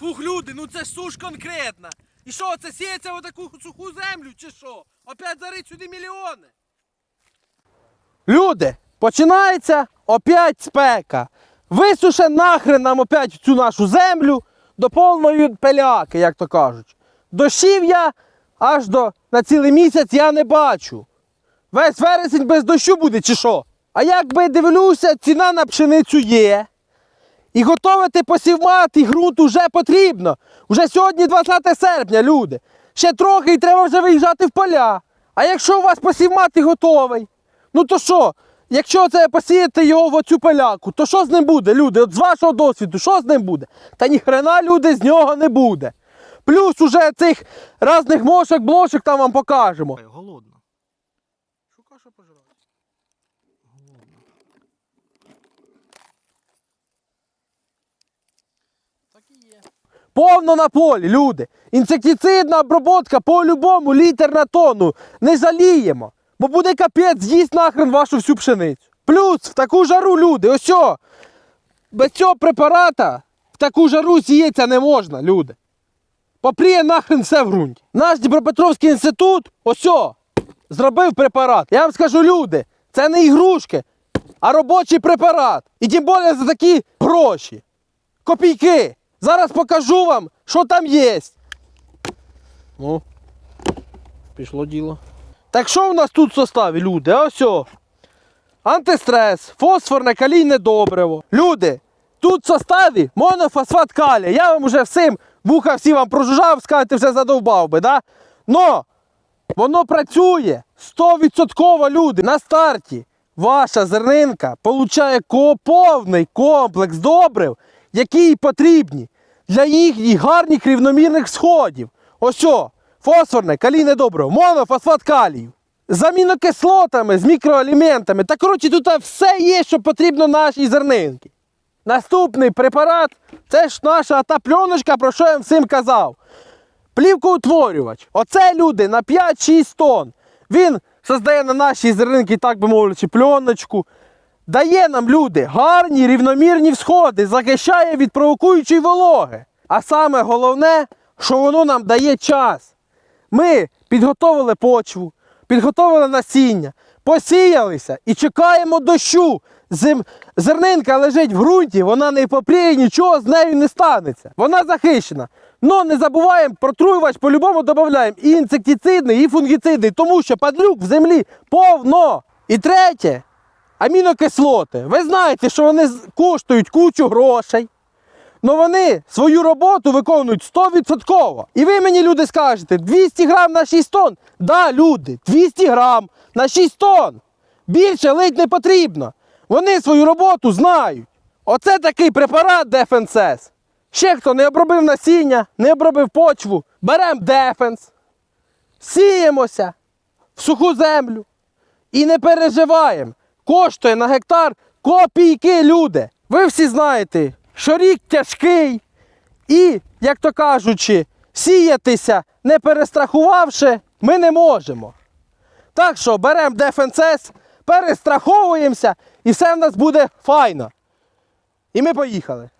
Фух, люди, ну це суш конкретна. І що, це сіється в таку суху землю, чи що? Опять зарить сюди мільйони. Люди, починається опять спека. Висуше нахрен нам опять цю нашу землю до повної пеляки, як то кажуть. Дощів я аж до на цілий місяць я не бачу. Весь вересень без дощу буде, чи що? А якби дивлюся, ціна на пшеницю є. І готовити посівмат і ґрунт уже потрібно. Уже сьогодні 20 серпня, люди. Ще трохи і треба вже виїжджати в поля. А якщо у вас посівмат і готовий, ну то що? Якщо це посіяти його в оцю поляку, то що з ним буде, люди? От з вашого досвіду, що з ним буде? Та ніхрена, люди, з нього не буде. Плюс уже цих різних мошок, блошок там вам покажемо. Голодно. Шукай, що пожрати. Так і є. Повно на полі, люди. Інсектицидна обробка по-любому літр на тонну. Не жаліємо. Бо буде капець, з'їсть нахрен вашу всю пшеницю. Плюс в таку жару, люди, ось без цього препарата в таку жару сіється не можна, люди. Попріє нахрен все в ґрунті. Наш Дніпропетровський інститут, ось зробив препарат. Я вам скажу, люди, це не ігрушки, а робочий препарат. І тим більше за такі гроші. Копійки. Зараз покажу вам, що там є. Ну, пішло діло. Так що в нас тут в составі, люди? Ось. Антистрес, фосфорне калійне добриво. Люди, тут в составі монофосфат калія. Я вам уже всім вуха всі вам прожужжав, скажете, вже задовбав би, да? Но воно працює 100% люди на старті. Ваша зернинка получає повний комплекс добрив, які їй потрібні для їх гарних рівномірних сходів. Ось о, фосфорне, калійне добриво, монофосфат калію. З амінокислотами, з мікроелементами. Та коротше, тут все є, що потрібно нашій зернинці. Наступний препарат це ж наша та пленочка, про що я всім казав. Плівкоутворювач. Оце люди на 5-6 тонн. Він создає на нашій зернинці, так би мовити, пленочку. Дає нам люди гарні рівномірні всходи, захищає від провокуючої вологи. А саме головне, що воно нам дає час. Ми підготовили почву, підготовили насіння, посіялися і чекаємо дощу. Зим... Зернинка лежить в ґрунті, вона не попріє, нічого з нею не станеться. Вона захищена. Но не забуваємо, протруювач по-любому додаємо і інсектицидний, і фунгіцидний, тому що падлюк в землі повно. І третє, амінокислоти. Ви знаєте, що вони коштують кучу грошей. Ну вони свою роботу виконують 100%. І ви мені, люди, скажете, 200 грам на 6 тонн. Да, люди, 200 грам на 6 тонн. Більше лить не потрібно. Вони свою роботу знають. Оце такий препарат Дефенсес. Ще хто не обробив насіння, не обробив почву, беремо Дефенс, сіємося в суху землю і не переживаємо. Коштує на гектар копійки, люди. Ви всі знаєте, що рік тяжкий, і, як то кажучи, сіятися, не перестрахувавши, ми не можемо. Так що беремо ДФНС, перестраховуємося, і все в нас буде файно. І ми поїхали.